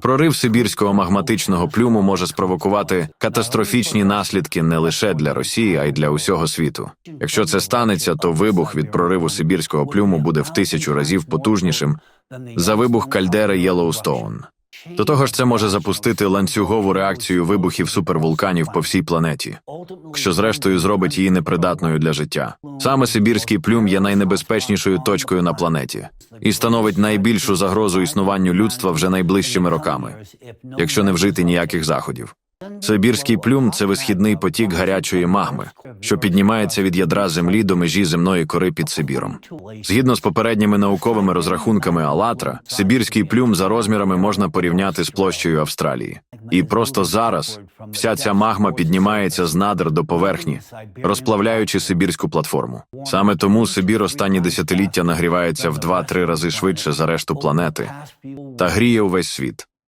Прорив сибірського магматичного плюму може спровокувати катастрофічні наслідки не лише для Росії, а й для усього світу. Якщо це станеться, то вибух від прориву сибірського плюму буде в тисячу разів потужнішим за вибух кальдери Єлоустоун. До того ж, це може запустити ланцюгову реакцію вибухів супервулканів по всій планеті, що зрештою зробить її непридатною для життя. Саме Сибірський плюм є найнебезпечнішою точкою на планеті і становить найбільшу загрозу існуванню людства вже найближчими роками, якщо не вжити ніяких заходів. Сибірський плюм це висхідний потік гарячої магми, що піднімається від ядра землі до межі земної кори під Сибіром. Згідно з попередніми науковими розрахунками Алатра, Сибірський плюм за розмірами можна порівняти з площею Австралії. І просто зараз вся ця магма піднімається з надр до поверхні, розплавляючи сибірську платформу. Саме тому Сибір останні десятиліття нагрівається в 2-3 рази швидше за решту планети та гріє увесь світ.